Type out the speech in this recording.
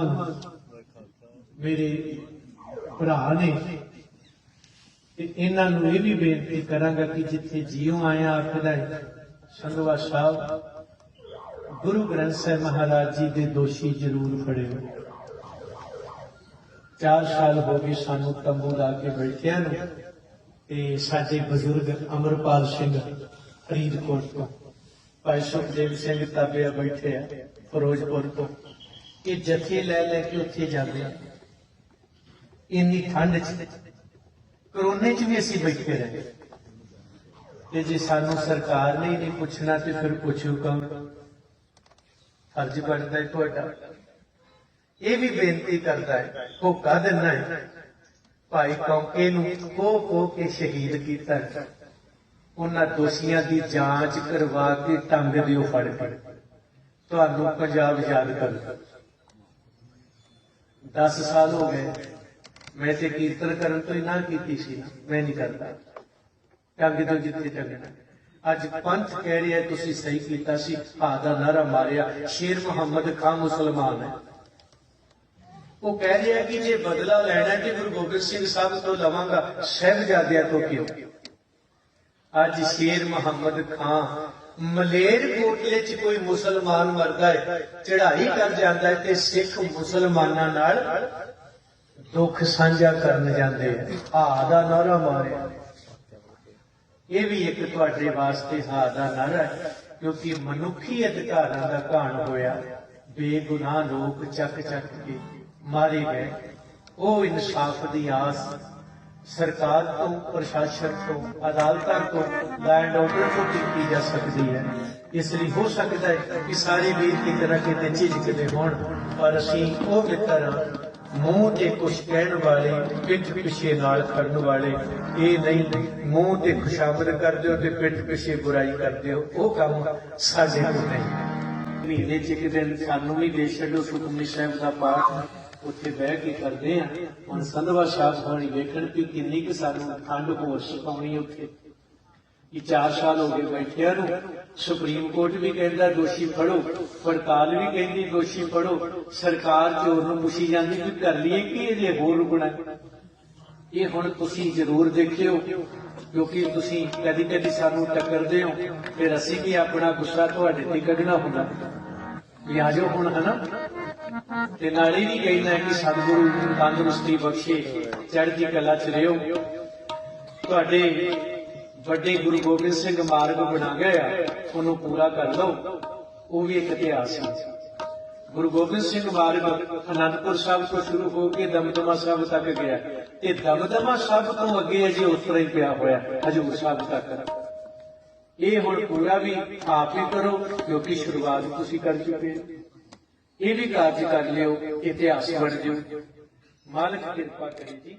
ਦੋਹਾਂ ਮੇਰੇ ਭਰਾ ਨੇ ਤੇ ਇਹਨਾਂ ਨੂੰ ਇਹ ਵੀ ਬੇਨਤੀ ਕਰਾਂਗਾ ਕਿ ਜਿੱਥੇ ਜੀਉ ਆਇਆ ਆਖਦਾ ਹੈ ਸੰਗਵਾ ਸਾਹਿਬ, ਗੁਰੂ ਗ੍ਰੰਥ ਸਾਹਿਬ ਮਹਾਰਾਜ ਜੀ ਦੇ ਦੋਸ਼ੀ ਜ਼ਰੂਰ ਫੜਿਓ। ਚਾਰ ਸਾਲ ਹੋ ਗਏ ਸਾਨੂੰ ਤੰਬੂ ਲਾ ਕੇ ਬੈਠਿਆਂ ਨੂੰ ਤੇ ਸਾਡੇ ਬਜ਼ੁਰਗ ਅਮਰਪਾਲ ਸਿੰਘ ਫਰੀਦਕੋਟ ਤੋਂ, ਭਾਈ ਸੁਖਦੇਵ ਸਿੰਘ ਤਾਬਿਆ ਬੈਠੇ ਆ, ਫਿਰੋਜ਼ਪੁਰ ਤੋਂ। ਇਹ ਜਥੇ ਲੈ ਲੈ ਕੇ ਉੱਥੇ ਜਾਂਦੇ ਆ। ਇੰਨੀ ਠੰਡ 'ਚ, ਕਰੋਨੇ 'ਚ ਵੀ ਅਸੀਂ ਬੈਠੇ ਰਹੇ ਤੇ ਜੇ ਸਾਨੂੰ ਸਰਕਾਰ ਨੇ ਨਹੀਂ ਪੁੱਛਣਾ ਤੇ ਫਿਰ ਪੁੱਛੂ ਕੌਣ? ਫਰਜ਼ ਬਣਦਾ ਹੈ ਤੁਹਾਡਾ। ਇਹ ਵੀ ਬੇਨਤੀ ਕਰਦਾ ਹੈ ਹੋਕਾ ਦਿੰਦਾ ਹੈ ਭਾਈ ਕੌਂਕੇ ਨੂੰ ਕੋ ਕੋ ਕੇ ਸ਼ਹੀਦ ਕੀਤਾ ਹੈ। ਉਹਨਾਂ ਦੋਸ਼ੀਆਂ ਦੀ ਜਾਂਚ ਕਰਵਾ ਕੇ ਟੰਗ ਦਿਓ ਫੜ ਕੇ। ਤੁਹਾਨੂੰ ਪੰਜਾਬ ਯਾਦ ਕਰਦਾ। 10 ਸਾਲ ਹੋ ਗਏ। ਮੈਂ ਤੇ ਕੀਰਤਨ ਕਰਨ ਤੋਂ ਹੀ ਨਾ ਕੀਤੀ ਸੀ ਮੈਂ ਨਹੀਂ ਕਰਦਾ। ਟੰਗ ਦਿਓ ਜਿੱਥੇ ਟੰਗਣਾ ਅੱਜ ਪੰਥ ਕਹਿ ਰਿਹਾ, ਤੁਸੀਂ ਸਹੀ ਕੀਤਾ ਸੀ। ਹਾਂ ਦਾ ਨਾਰਾ ਮਾਰਿਆ। ਸ਼ੇਰ ਮੁਹੰਮਦ ਖਾਨ ਮੁਸਲਮਾਨ ਹੈ। ਉਹ ਕਹਿ ਰਿਹਾ ਕਿ ਜੇ ਬਦਲਾ ਲੈਣਾ ਹੈ ਤੇ ਗੁਰੂ ਗੋਬਿੰਦ ਸਿੰਘ ਸਾਹਿਬ ਤੋਂ ਲਵਾਂਗਾ। ਸਹਿਬਜ਼ਾਦਿਆਂ ਤੋਂ ਕਿਉਂ? ਅੱਜ ਸ਼ੇਰ ਮੁਹੰਮਦ ਖਾਨ ਮਲੇਰ ਕੋਟਲੇ 'ਚ ਕੋਈ ਮੁਸਲਮਾਨ ਮਰਦਾ ਹੈ, ਚੜ੍ਹਾਈ ਕਰ ਜਾਂਦਾ ਹੈ ਤੇ ਸਿੱਖ ਮੁਸਲਮਾਨਾਂ ਨਾਲ ਦੁੱਖ ਸਾਂਝਾ ਕਰਨ ਜਾਂਦੇ ਆ। ਆ ਦਾ ਨਾਰਾ ਮਾਰਿਆ। ਇਹ ਵੀ ਇੱਕ ਤੁਹਾਡੇ ਵਾਸਤੇ ਹਾ ਦਾ ਨਾਰਾ ਹੈ, ਕਿਉਂਕਿ ਮਨੁੱਖੀ ਅਧਿਕਾਰਾਂ ਦਾ ਘਾਣ ਹੋਇਆ, ਬੇਗੁਨਾਹ ਲੋਕ ਚੱਕ ਚੱਕ ਕੇ ਮਾਰੇ ਗਏ। ਉਹ ਇਨਸਾਫ ਦੀ ਆਸ ਸਰਕਾਰ ਤੋਂ ਪ੍ਰਸ਼ਾਸਨ ਤੋਂ ਅਦਾਲਤਾਂ ਤੋਂ ਲੈਂਡ ਆਰਡਰ ਤੋਂ ਕੀਤੀ ਜਾ ਸਕਦੀ ਹੈ ਇਸ ਲਈ ਹੋ ਸਕਦਾ ਹੈ ਕਿ ਸਾਰੇ ਵੀਰ ਕਿਤੇ ਨਾ ਕਿਤੇ ਝਿਜਕਦੇ ਹੋਣ ਪਰ ਅਸੀਂ ਉਹ ਮਿੱਤਰ ਹਾਂ ਮੂੰਹ ਤੇ ਕੁਝ ਕਹਿਣ ਵਾਲੇ ਪਿੱਠ ਪਿੱਛੇ ਨਾਲ ਕਰਨ ਵਾਲੇ ਇਹ ਨਹੀਂ ਮੂੰਹ ਤੇ ਖੁਸ਼ਾਮਦ ਕਰਦੇ ਹੋ ਤੇ ਪਿੱਠ ਪਿੱਛੇ ਬੁਰਾਈ ਕਰਦੇ ਹੋ ਉਹ ਕੰਮ ਸਾਡੇ ਕੋਲ ਨਹੀਂ ਮਹੀਨੇ ਚ ਇੱਕ ਦਿਨ ਸਾਨੂੰ ਵੀ ਦੇ ਛੱਡੋ ਸੁਖਮਨੀ ਸਾਹਿਬ ਦਾ ਪਾਠ ਉੱਥੇ ਬਹਿ ਕੇ ਕਰਦੇ ਆ। ਹੁਣ ਸੰਧਵਾ ਸਾਹਿਬ ਹੋਣੀ ਵੇਖਣ ਵੀ ਕਿੰਨੀ ਕਿ ਸਾਨੂੰ ਠੰਡ ਹੋਰ ਸਿਖਾਉਣੀ ਉੱਥੇ। ਇਹ 4 ਸਾਲ ਹੋ ਗਏ ਬੈਠਿਆਂ ਨੂੰ। ਸੁਪਰੀਮ ਕੋਰਟ ਵੀ ਕਹਿੰਦਾ ਦੋਸ਼ੀ ਫੜੋ, ਪੜਤਾਲ ਵੀ ਕਹਿੰਦੀ ਦੋਸ਼ੀ ਫੜੋ। ਸਰਕਾਰ ਚੋਰ ਨੂੰ ਪੁੱਛੀ ਜਾਂਦੀ ਕਿ ਕਰ ਲਈਏ ਕਿ ਇਹਦੇ ਹੋਰ ਰੁਕਣਾ ਇਹ ਹੁਣ ਤੁਸੀਂ ਜ਼ਰੂਰ ਦੇਖਿਓ, ਕਿਉਂਕਿ ਤੁਸੀਂ ਕਦੀ ਕਦੀ ਸਾਨੂੰ ਟੱਕਰਦੇ ਹੋ। ਫਿਰ ਅਸੀਂ ਵੀ ਆਪਣਾ ਗੁੱਸਾ ਤੁਹਾਡੇ ਤੇ ਕੱਢਣਾ ਹੁੰਦਾ। ਵੀ ਆ ਹੁਣ, ਹਨਾ? ਤੇ ਨਾਲ ਇਹ ਵੀ ਕਹਿੰਦਾ ਕਿ ਸਤਿਗੁਰੂ ਤੰਦਰੁਸਤੀ ਬਖਸ਼ੇ, ਚੜ੍ਹਦੀ ਕਲਾ ਚ ਰਿਓ ਤੁਹਾਡੇ ਵੱਡੇ ਗੁਰੂ ਗੋਬਿੰਦ ਸਿੰਘ ਮਾਰਗ ਬਣਾ ਗਿਆ ਉਹਨੂੰ ਪੂਰਾ ਕਰ ਲਓ। ਉਹ ਵੀ ਇੱਕ ਇਤਿਹਾਸ ਹੈ ਗੁਰੂ ਗੋਬਿੰਦ ਸਿੰਘ ਮਾਰਗ ਅਨੰਦਪੁਰ ਸਾਹਿਬ ਤੋਂ ਸ਼ੁਰੂ ਹੋ ਕੇ ਦਮਦਮਾ ਸਾਹਿਬ ਤੱਕ ਗਿਆ। ਤੇ ਦਮਦਮਾ ਸਾਹਿਬ ਤੋਂ ਅੱਗੇ ਅਜੇ ਉਸ ਹੀ ਪਿਆ ਹੋਇਆ, ਹਜੂਰ ਸਾਹਿਬ ਤੱਕ। ਇਹ ਹੁਣ ਪੂਰਾ ਵੀ ਆਪ ਹੀ ਕਰੋ, ਕਿਉਂਕਿ ਸ਼ੁਰੂਆਤ ਤੁਸੀਂ ਕਰ ਚੁੱਕੇ ਹੋ। ਇਹ ਵੀ ਕਾਰਜ ਕਰ ਲਿਓ ਇਤਿਹਾਸ ਬਣ ਜਿਓ ਮਾਲਕ ਕਿਰਪਾ ਕਰੇ ਜੀ।